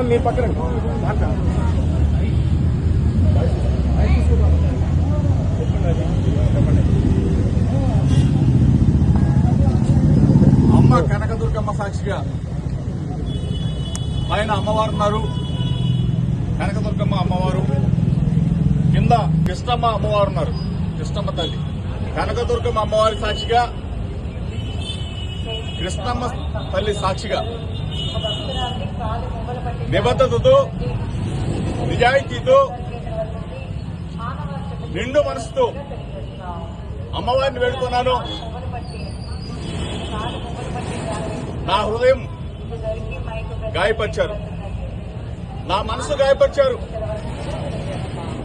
మీ పక్కన అమ్మ కనకదుర్గమ్మ సాక్షిగా. పైన అమ్మవారు ఉన్నారు. కనకదుర్గమ్మ అమ్మవారు. కింద కృష్ణమ్మ అమ్మవారు ఉన్నారు. కృష్ణమ్మ తల్లి. కనకదుర్గమ్మ అమ్మవారి సాక్షిగా కృష్ణమ్మ తల్లి సాక్షిగా. నిబద్ధతతో నిజాయితీతో నిండు మనసుతో అమ్మవారిని వెళుతున్నాను నా హృదయం గాయపరిచారు. నా మనసు గాయపరిచారు.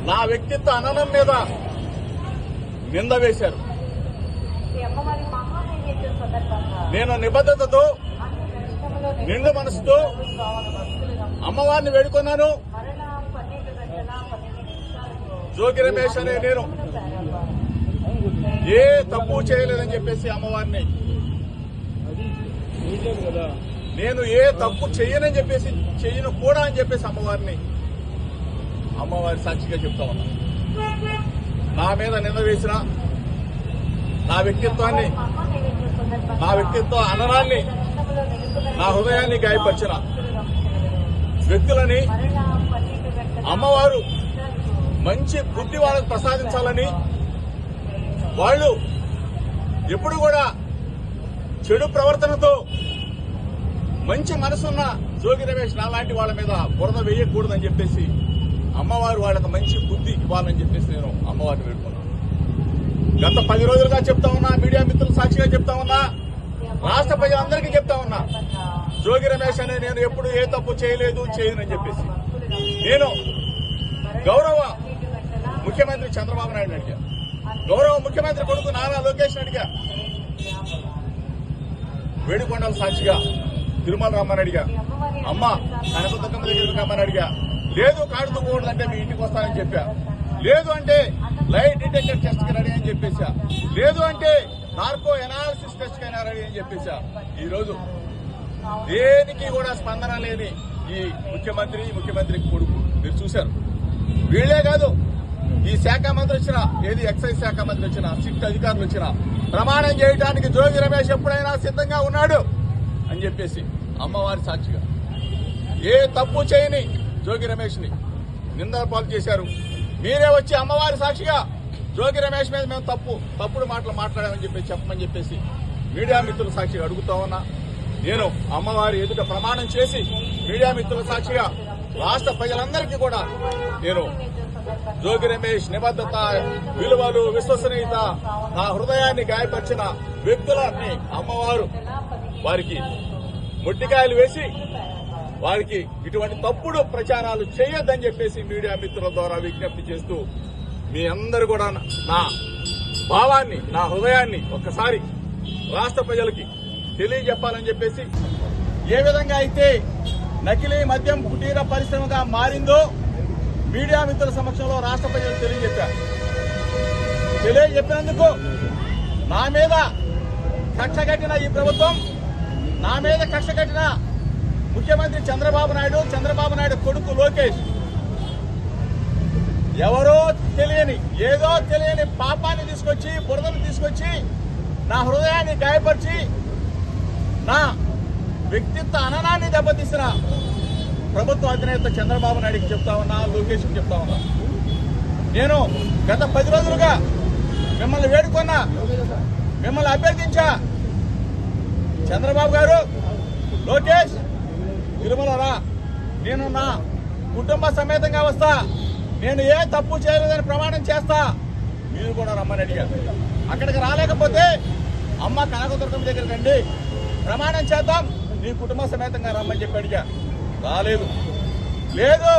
నా వ్యక్తిత్వ అననం మీద నింద వేశారు. నేను నిబద్ధతతో నిండు మనసుతో అమ్మవారిని వేడుకున్నాను. మరణ జోగి రమేష్ అనే నేను. ఏ తప్పు చేయలేదని చెప్పేసి అమ్మవారిని. నేను ఏ తప్పు చెయ్యనని చెప్పేసి చెయ్యను కూడా అని చెప్పేసి అమ్మవారిని అమ్మవారి సాక్షిగా చెప్తా ఉన్నా. నా మీద నింద వేసిన నా వ్యక్తిత్వాన్ని నా వ్యక్తిత్వ అననాన్ని నా హృదయాన్ని గాయపరిచిన వ్యక్తులని అమ్మవారు మంచి బుద్ధి వాళ్ళకు ప్రసాదించాలని వాళ్ళు ఎప్పుడు కూడా చెడు ప్రవర్తనతో మంచి మనసున్న జోగి రమేష్ నాలాంటి వాళ్ళ మీద బురద వేయకూడదని చెప్పేసి అమ్మవారు వాళ్ళకి మంచి బుద్ధి ఇవ్వాలని చెప్పేసి నేను అమ్మవారిని వేడుకున్నాను గత పది రోజులుగా చెప్తా ఉన్నా మీడియా మిత్రులు సాక్షిగా చెప్తా ఉన్నా రాష్ట్ర ప్రజలందరికీ చెప్తా ఉన్నా జోగి రమేష్ అనే నేను ఎప్పుడు ఏ తప్పు చేయలేదు చేయనని చెప్పేసి. నేను గౌరవ ముఖ్యమంత్రి చంద్రబాబు నాయుడు అడిగా. గౌరవ ముఖ్యమంత్రి కొడుకు నారా లోకేష్ అడిగా. వేడుకొండల సాక్షిగా తిరుమల రమ్మని అడిగా. అమ్మ కనకదుర్గమ్మ దగ్గరికి రమ్మని అడిగా. లేదు కాడుతూ అంటే మీ ఇంటికి వస్తానని చెప్పా. లేదు అంటే లైట్ డిటెక్టర్ టెస్ట్కి రెడీ అని చెప్పేసా. లేదు అంటే నార్కో ఎనాలిసిస్ టెస్ట్ కైనా రెడీ అని చెప్పేసా. ఈ రోజు దేనికి కూడా స్పందన లేని ఈ ముఖ్యమంత్రి ముఖ్యమంత్రి కొడుకు. మీరు చూశారు. వీళ్ళే కాదు ఈ శాఖ మంత్రి వచ్చిన ఏది ఎక్సైజ్ శాఖ మంత్రి వచ్చిన సిట్ అధికారులు వచ్చిన ప్రమాణం చేయడానికి జోగి రమేష్ ఎప్పుడైనా సిద్ధంగా ఉన్నాడు అని చెప్పేసి అమ్మవారి సాక్షిగా. ఏ తప్పు చేయని జోగి రమేష్ని నిందల పాలు చేశారు. మీరే వచ్చి అమ్మవారి సాక్షిగా జోగి రమేష్ మీద మేము తప్పు తప్పుడు మాటలు మాట్లాడామని చెప్పేసి చెప్పమని చెప్పేసి మీడియా మిత్రుల సాక్షిగా అడుగుతా ఉన్నా. నేను అమ్మవారి ఎదుట ప్రమాణం చేసి మీడియా మిత్రుల సాక్షిగా రాష్ట్ర ప్రజలందరికీ కూడా నేను జోగి రమేష్ నిబద్ధత విలువలు విశ్వసనీయత నా హృదయాన్ని గాయపరిచిన వ్యక్తులని అమ్మవారు వారికి మొట్టికాయలు వేసి వారికి ఇటువంటి తప్పుడు ప్రచారాలు చేయొద్దని చెప్పేసి మీడియా మిత్రుల ద్వారా విజ్ఞప్తి చేస్తూ మీ అందరు కూడా నా భావాన్ని నా హృదయాన్ని ఒక్కసారి రాష్ట్ర ప్రజలకి తెలియజెప్పాలని చెప్పేసి ఏ విధంగా అయితే నకిలీ మద్యం కుటీర పరిశ్రమగా మారిందో మీడియా మిత్రుల సమక్షంలో రాష్ట్ర ప్రజలు తెలియజెప్పారు. తెలియజెప్పినందుకు నా మీద కక్ష కట్టిన ఈ ప్రభుత్వం నా మీద కక్ష కట్టిన ముఖ్యమంత్రి చంద్రబాబు నాయుడు చంద్రబాబు నాయుడు కొడుకు లోకేష్. ఎవరో తెలియని ఏదో తెలియని పాపాన్ని తీసుకొచ్చి బురదను తీసుకొచ్చి నా హృదయాన్ని గాయపరిచి నా వ్యక్తిత్వ అననాన్ని దెబ్బతీసిన ప్రభుత్వ అధినేత చంద్రబాబు నాయుడికి చెప్తా ఉన్నా లోకేష్కి చెప్తా ఉన్నా. నేను గత పది రోజులుగా మిమ్మల్ని వేడుకున్నా మిమ్మల్ని అభ్యర్థించా. చంద్రబాబు గారు లోకేష్ తిరుమలరా నేను నా కుటుంబ సమేతంగా వస్తా. నేను ఏ తప్పు చేయలేదని ప్రమాణం చేస్తా. మీరు కూడా రమ్మని అడిగారు. అక్కడికి రాలేకపోతే అమ్మ కనకదుర్గం దగ్గర రండి. ప్రమాణం చేద్దాం. నీ కుటుంబ సమేతంగా రమ్మని చెప్పి అడిగా. రాలేదు. లేదు.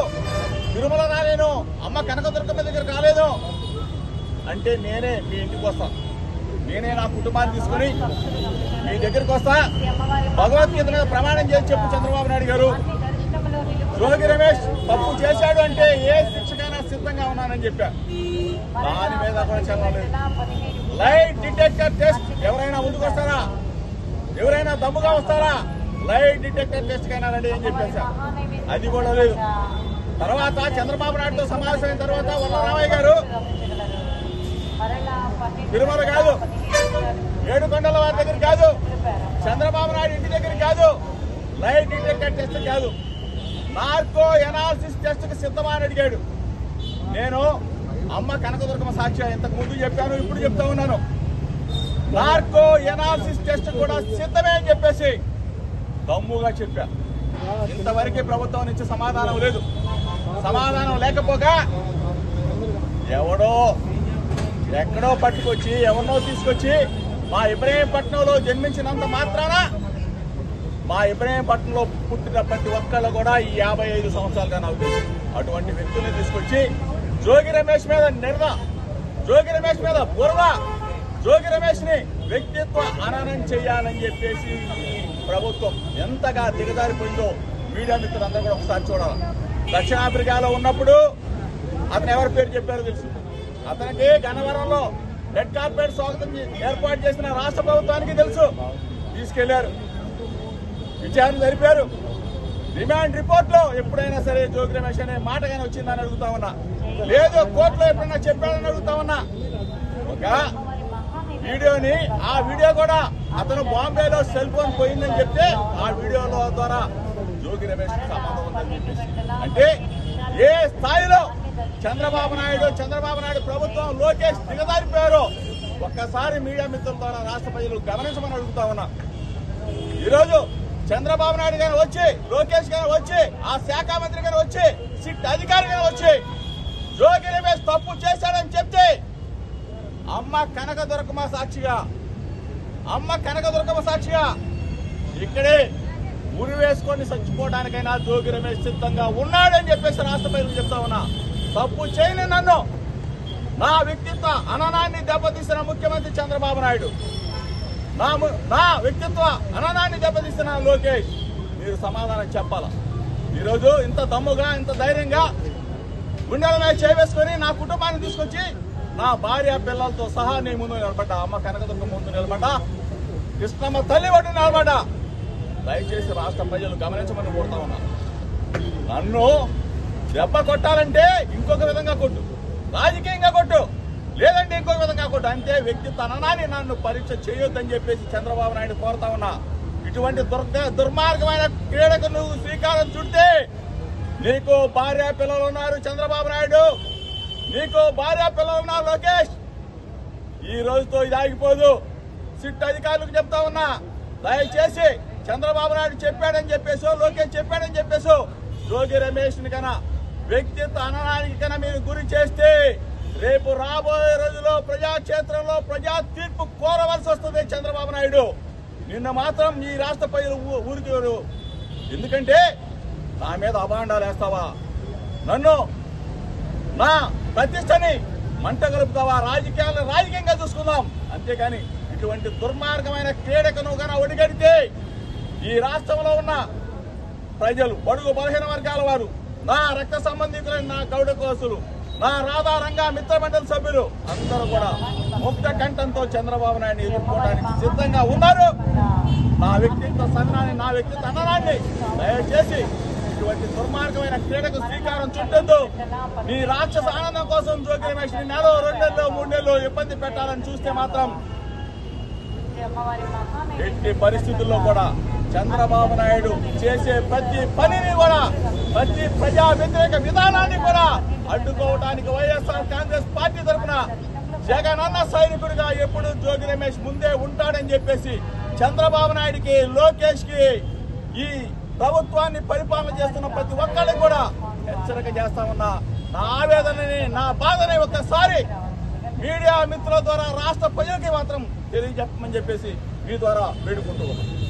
తిరుమల రాలేను. అమ్మ కనకదుర్గమ్మ దగ్గర రాలేదు అంటే నేనే మీ ఇంటికి వస్తా. నేనే నా కుటుంబాన్ని తీసుకుని మీ దగ్గరికి వస్తా. భగవద్గీత ప్రమాణం చేసి చెప్పు చంద్రబాబు నాయుడు గారు. దర్శనములో రమేష్ తప్పు చేశాడు అంటే ఏ శిక్షకైనా సిద్ధంగా ఉన్నానని చెప్పా. దాని మీద కూడా చదవలేదు లైట్ డిటెక్టర్ టెస్ట్ ఎవరైనా ముందుకు వస్తారా ఎవరైనా దమ్ముగా వస్తారా? లైట్ డిటెక్టర్ టెస్ట్ కైనా రెడీ అని చెప్పేసా. అది కూడా లేదు. తర్వాత చంద్రబాబు నాయుడుతో సమావేశమైన తర్వాత వల్ల రామయ్య గారు తిరుమల కాదు. ఏడుకొండల వారి దగ్గర కాదు. చంద్రబాబు నాయుడు ఇంటి దగ్గర కాదు. లైట్ డిటెక్టర్ టెస్ట్ కాదు. నార్కో ఎనాలిసిస్ టెస్ట్కు సిద్ధమా అని అడిగాడు. నేను అమ్మ కనకదుర్గమ్మ సాక్ష్యం ఇంతకు ముందు చెప్పాను ఇప్పుడు చెప్తా ఉన్నాను. నార్కో ఎనాలిసిస్ టెస్ట్ కూడా సిద్ధమే అని చెప్పేసి దమ్ముగా చెప్పా. ఇంతవరకు ప్రభుత్వం నుంచి సమాధానం లేదు. సమాధానం లేకపోగా ఎవడో ఎక్కడో పట్టుకొచ్చి ఎవరినో తీసుకొచ్చి మా ఇబ్రహీంపట్నంలో జన్మించినంత మాత్రాన మా ఇబ్రహీంపట్నంలో పుట్టిన ప్రతి ఒక్కళ్ళు కూడా ఈ యాభై ఐదు సంవత్సరాలుగా నాకు అటువంటి వ్యక్తుల్ని తీసుకొచ్చి జోగి రమేష్ మీద నిర్ణ జోగి రమేష్ మీద బురద జోగి రమేష్ని వ్యక్తిత్వ అననం చేయాలని చెప్పేసి ప్రభుత్వం ఎంతగా దిగజారిపోయిందో మీడియా మిత్రులందరూ కూడా ఒకసారి చూడాలి. దక్షిణాఫ్రికాలో ఉన్నప్పుడు అతను ఎవరి పేరు చెప్పారో తెలుసు. అతనికి గన్నవరంలో రెడ్ కార్పెట్ స్వాగతం ఏర్పాటు చేసిన రాష్ట్ర ప్రభుత్వానికి తెలుసు. తీసుకెళ్ళారు. విచారణ జరిపారు. డిమాండ్ రిపోర్ట్లో ఎప్పుడైనా సరే జోగి రమేష్ అనే మాట కానీ వచ్చిందని అడుగుతా ఉన్నా. లేదు కోర్టులో ఎప్పుడైనా చెప్పాడని అడుగుతా ఉన్నా. ఒక వీడియోని ఆ వీడియో కూడా అతను బాంబేలో సెల్ ఫోన్ పోయిందని చెప్తే ఆ వీడియోలో ద్వారా జోగి రమేష్ సంబంధం ఉందని చెప్పేసి. అంటే ఏ స్థాయిలో చంద్రబాబు నాయుడు చంద్రబాబు నాయుడు ప్రభుత్వం లోకేష్ దిగజారిపోయారో ఒక్కసారి మీడియా మిత్రుల ద్వారా రాష్ట్ర ప్రజలు గమనించమని అడుగుతా ఉన్నా. ఈరోజు చంద్రబాబు నాయుడు గారు వచ్చి లోకేష్ గారు వచ్చి ఆ శాఖ మంత్రి గారు వచ్చి సిట్ అధికారి గారు వచ్చి జోగి రమేష్ తప్పు చేశాడని అమ్మ కనక దొరకమ సాక్షిగా? అమ్మ కనక దుర్గమ్మ సాక్షిగా? ఇక్కడే ఉరి వేసుకొని చచ్చిపోవడానికైనా జోగి రమేష్ సిద్ధంగా ఉన్నాడని చెప్పేసి రాష్ట్ర ప్రజలకు చెప్తా ఉన్నా. తప్పు చేయని నన్ను. నా వ్యక్తిత్వ అననాన్ని దెబ్బతీసిన ముఖ్యమంత్రి చంద్రబాబు నాయుడు. నా నా వ్యక్తిత్వ అననాన్ని దెబ్బతీసిన లోకేష్. మీరు సమాధానం చెప్పాలా? ఈరోజు ఇంత దమ్ముగా ఇంత ధైర్యంగా గుండెల మీద చేవేసుకొని నా కుటుంబాన్ని తీసుకొచ్చి నా భార్య పిల్లలతో సహా నీ ముందు నిలబడ్డా అమ్మ కనకదుర్గ ముందు నిలబడ్డా కృష్ణమ్మ తల్లి ఒడ్డు నిలబడ్డా. దయచేసి రాష్ట్ర ప్రజలు గమనించమని కోరుతా ఉన్నా. నన్ను దెబ్బ కొట్టాలంటే ఇంకొక విధంగా కొట్టు. రాజకీయంగా కొట్టు. లేదంటే ఇంకొక విధంగా కొట్టు. అంతే వ్యక్తి తననాన్ని నన్ను పరీక్ష చేయొద్దని చెప్పేసి చంద్రబాబు నాయుడు కోరుతా ఉన్నా. ఇటువంటి దుర్గ దుర్మార్గమైన క్రీడకు నువ్వు శ్రీకారం చుడితే నీకు భార్య పిల్లలు ఉన్నారు చంద్రబాబు నాయుడు. నీకు భార్య పిల్లలు ఉన్నారు లోకేష్. ఈ రోజుతో ఇది ఆగిపోదు. సిట్ అధికారులకు చెప్తా ఉన్నా. దయచేసి చంద్రబాబు నాయుడు చెప్పాడని చెప్పేసో లోకేష్ చెప్పాడని చెప్పేసో జోగి రమేష్ కన్నా వ్యక్తిత్వ అనడానికి కన్నా మీరు గురి చేస్తే రేపు రాబోయే రోజుల్లో ప్రజాక్షేత్రంలో ప్రజా తీర్పు కోరవలసి వస్తుంది చంద్రబాబు నాయుడు. నిన్న మాత్రం ఈ రాష్ట్ర ప్రజలు ఊ- ఊరికి ఎందుకంటే నా మీద అభాండాలు వేస్తావా? నన్ను నా ప్రతిష్టని మంట కలుపుతావా? రాజకీయాలను రాజకీయంగా చూసుకుందాం. అంతేగాని ఇటువంటి దుర్మార్గమైన క్రీడకు నువ్వు కన్నా ఒడిగడితే ఈ రాష్ట్రంలో ఉన్న ప్రజలు బడుగు బలహీన వర్గాల వారు నా రక్త సంబంధికులైన నా గౌడ కోసులు నా రాధారంగా మిత్రమండలి సభ్యులు అందరూ కూడా ముక్త కంఠంతో చంద్రబాబు నాయుడు ఎదుర్కోవడానికి సిద్ధంగా ఉన్నారు. నా వ్యక్తిత్వ సన్నాన్ని నా వ్యక్తిత్వ అన్నదాన్ని దయచేసి ఇటువంటి దుర్మార్గమైన క్రీడకు శ్రీకారం చుట్టద్దు మీ రాక్షస ఆనందం కోసం జోగి రమేష్ నెల రెండు నెలలో మూడు నెలలో ఇబ్బంది పెట్టాలని చూస్తే మాత్రం ఎట్టి పరిస్థితుల్లో కూడా చంద్రబాబు నాయుడు చేసే ప్రతి పనిని కూడా ప్రతి ప్రజా వ్యతిరేక విధానాన్ని కూడా అడ్డుకోవడానికి వైఎస్ఆర్ కాంగ్రెస్ పార్టీ తరఫున జగన్ అన్న సైనికుడిగా ఎప్పుడు జోగి రమేష్ ముందే ఉంటాడని చెప్పేసి చంద్రబాబు నాయుడికి లోకేష్కి ఈ ప్రభుత్వాన్ని పరిపాలన చేస్తున్న ప్రతి ఒక్కరికి కూడా హెచ్చరిక చేస్తా ఉన్నా. నా ఆవేదనని నా బాధని ఒక్కసారి మీడియా మిత్రుల ద్వారా రాష్ట్ర ప్రజలకి మాత్రం తెలియజెప్పమని చెప్పేసి మీ ద్వారా వేడుకుంటూ ఉన్నాం.